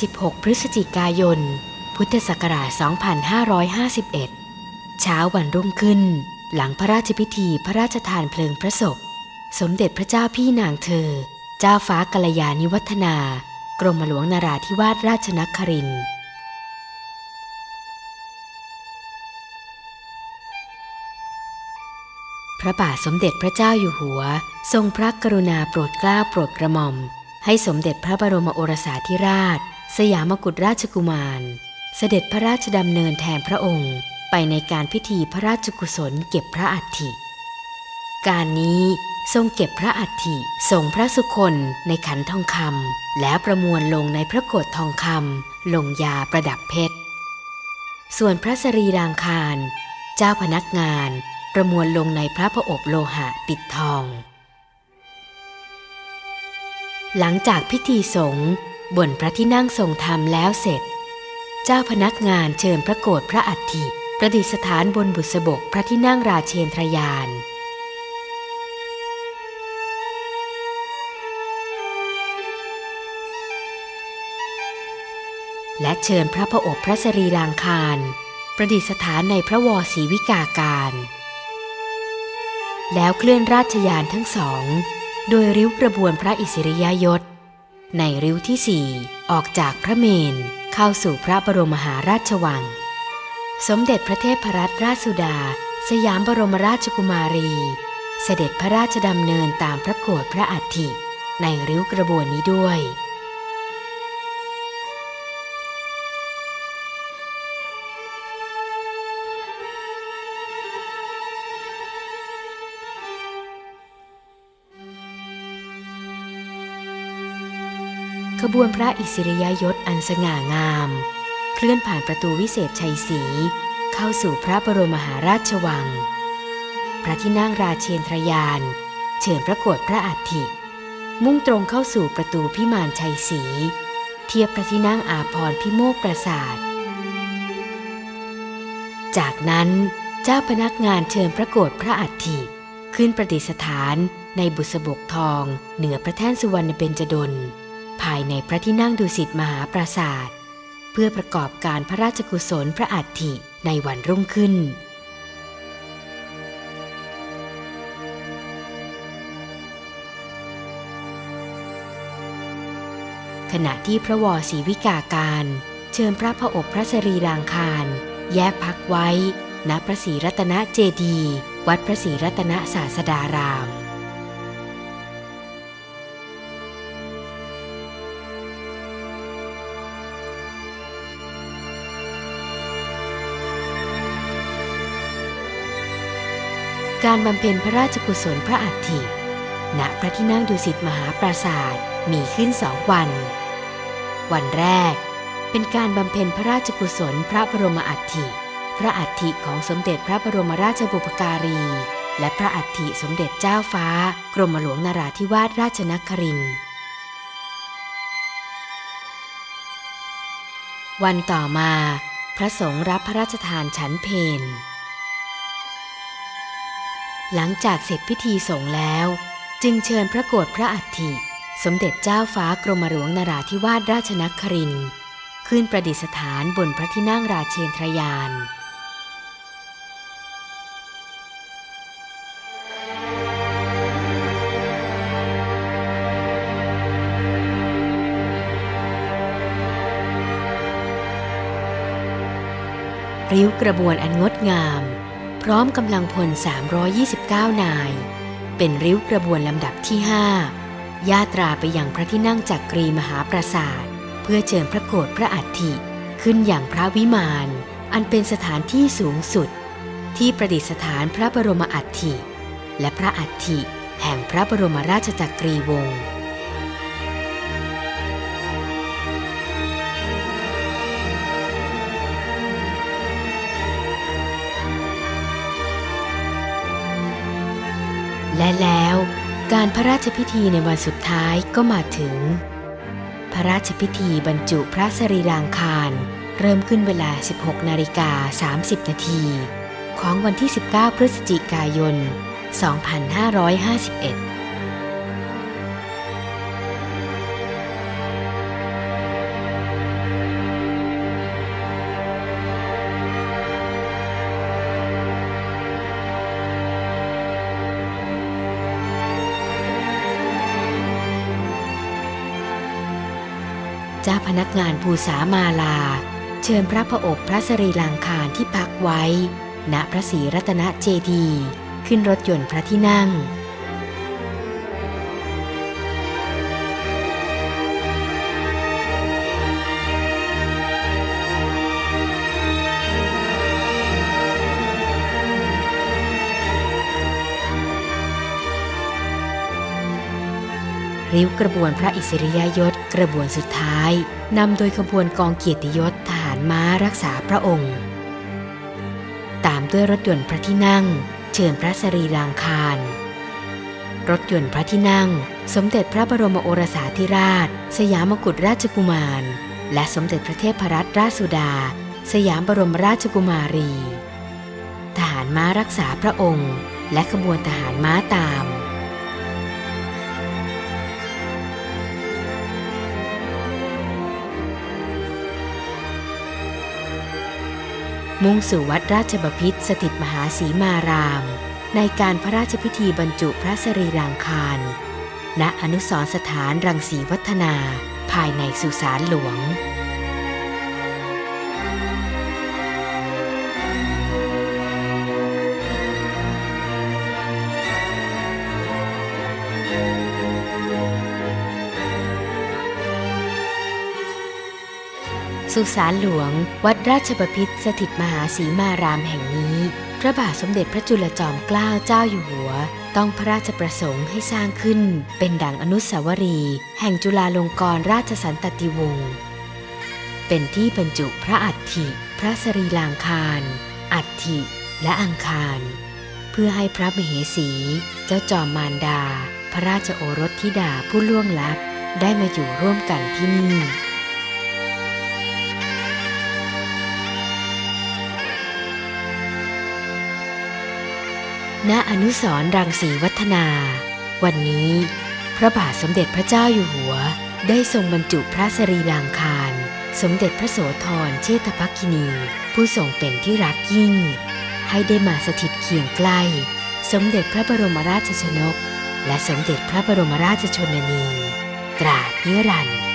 16 พฤศจิกายน พุทธศักราช 2551 เช้าวันรุ่งขึ้น หลังพระราชพิธีพระราชทานเพลิงพระศพ สมเด็จพระเจ้าพี่นางเธอ เจ้าฟ้ากัลยาณิวัฒนา กรมหลวงนาราธิวาสราชนครินทร์พระบาทสมเด็จพระเจ้าอยู่หัว ทรงพระกรุณาโปรดเกล้าโปรดกระหม่อม ให้สมเด็จพระบรมโอรสาธิราช สยามกุฎราชกุมาร เสด็จพระราชดำเนินแทนพระองค์ไปในการพิธีพระราชกุศลเก็บพระอัฐิ การนี้ทรงเก็บพระอัฐิส่งพระสุคนในขันทองคำแล้วประมวลลงในพระโกฏทองคำลงยาประดับเพชร ส่วนพระสรีรางคารเจ้าพนักงานประมวลลงในพระพระอบโลหะปิดทอง หลังจากพิธีสงฆ์ บนพระที่นั่งทรงธรรมแล้วเสร็จ เจ้าพนักงานเชิญพระโกรธพระอัฐิประดิษฐานบนบุษบกพระที่นั่งราเชนทรยาน และเชิญพระพระอบพระสรีรางคาร ประดิษฐานในพระวรศีวิกาการ แล้วเคลื่อนราชยานทั้งสอง โดยริ้วกระบวนพระอิสริยยศ ในริ้วที่สี่ออกจากพระเมนเข้าสู่พระบรมมหาราชวัง สมเด็จพระเทพรัตนราชสุดา สยามบรมราชกุมารี เสด็จพระราชดำเนินตามพระโกรธพระอัฐิในริ้วกระบวนนี้ด้วย ขบวนพระอิสริยยศอันสง่างาม เคลื่อนผ่านประตูวิเศษชัยศรีเข้าสู่พระบรมมหาราชวัง พระที่นั่งราเชนทรยาน เชิญพระโกรธพระอัฐิ มุ่งตรงเข้าสู่ประตูพิมานชัยศรีเทียบพระที่นั่งอาพรพิโมกปราสาทจากนั้นเจ้าพนักงานเชิญพระโกรธพระอัฐิ ขึ้นประดิษฐานในบุษบกทอง เหนือพระแท่นสุวรรณเบญจดล ภายในพระที่นั่งดุสิตมหาปราสาทเพื่อประกอบการพระราชกุศลพระอัฐิในวันรุ่งขึ้น ขณะที่พระวรศรีวิกาการ เชิญพระพระอบพระสรีรางคาร แยกพักไว้ณพระศรีรัตนเจดี วัดพระศรีรัตนศาสดาราม การบำเพ็ญพระราชกุศลพระอัฐิณพระที่นั่งดุสิตมหาปราสาทมีขึ้นสองวัน วันแรก เป็นการบำเพ็ญพระราชกุศลพระบรมอัฐิพระอัฐิของสมเด็จพระบรมราชบุพการี และพระอัฐิสมเด็จเจ้าฟ้า กรมหลวงนราธิวาสราชนครินทร์วันต่อมา พระสงฆ์รับพระราชทานฉันเพน หลังจากเสร็จพิธีสงฆ์แล้ว จึงเชิญพระโกรธพระอัฐิ สมเด็จเจ้าฟ้ากรมหลวงนราธิวาสราชนครินขึ้นประดิษฐานบนพระที่นั่งราเชนทรยานริ้วกระบวนอันงดงาม พร้อมกำลังพล 329 นาย เป็นริ้วกระบวนลำดับที่ 5 ยาตราไปยังพระที่นั่งจักกรีมหาปราสาท เพื่อเชิญพระโกรธพระอัฐิ ขึ้นอย่างพระวิมาน อันเป็นสถานที่สูงสุด ที่ประดิษฐานพระบรมอัฐิ และพระอัฐิแห่งพระบรมราชจักรีวงศ์ และแล้วการพระราชพิธีในวันสุดท้ายก็มาถึง พระราชพิธีบรรจุพระสรีรางคาร เริ่มขึ้นเวลา 16 นาฬิกา 30 นาที ของวันที่ 19 พฤศจิกายน 2551 เจ้าพนักงานภูษามาลา เชิญพระพระอบพระสรีรังคารที่พักไว้ ณพระศรีรัตนเจดียขึ้นรถยนต์พระที่นั่ง ริ้วกระบวนพระอิสริยยศกระบวนสุดท้ายนำโดยขบวนกองเกียรติยศทหารม้ารักษาพระองค์ ตามด้วยรถยนต์พระที่นั่ง เชิญพระสรีรางคาร รถยนต์พระที่นั่ง สมเด็จพระบรมโอรสาธิราช สยามกุฎราชกุมาร และสมเด็จพระเทพรัตนราชสุดา สยามบรมราชกุมารี ทหารม้ารักษาพระองค์ และขบวนทหารม้าตาม มุ่งสู่วัดราชบพิตรสถิตมหาสีมาราม ในการพระราชพิธีบรรจุพระสรีรางคาร ณอนุสรสถานรังสีวัฒนา ภายในสุสานหลวง สุสานหลวง วัดราชบพิตรสถิตมหาสีมารามแห่งนี้ พระบาทสมเด็จพระจุลจอมเกล้าเจ้าอยู่หัว ต้องพระราชประสงค์ให้สร้างขึ้น เป็นดังอนุสาวรีย์แห่งจุฬาลงกรณราชสันตติวงศ์เป็นที่บรรจุพระอัฐิ พระสรีรางคาร อัฐิ และอังคาร เพื่อให้พระมเหสี เจ้าจอมมารดา พระราชโอรสธิดาผู้ล่วงลับได้มาอยู่ร่วมกันที่นี่ ณอนุสรรังสีวัฒนา วันนี้ พระบาทสมเด็จพระเจ้าอยู่หัว ได้ทรงบรรจุพระสรีรางคาร สมเด็จพระโสธรเชษฐภักินี ผู้ทรงเป็นที่รักยิ่ง ให้ได้มาสถิตเคียงใกล้ สมเด็จพระบรมราชชนก และสมเด็จพระบรมราชชนนี ตราบนิรันดร์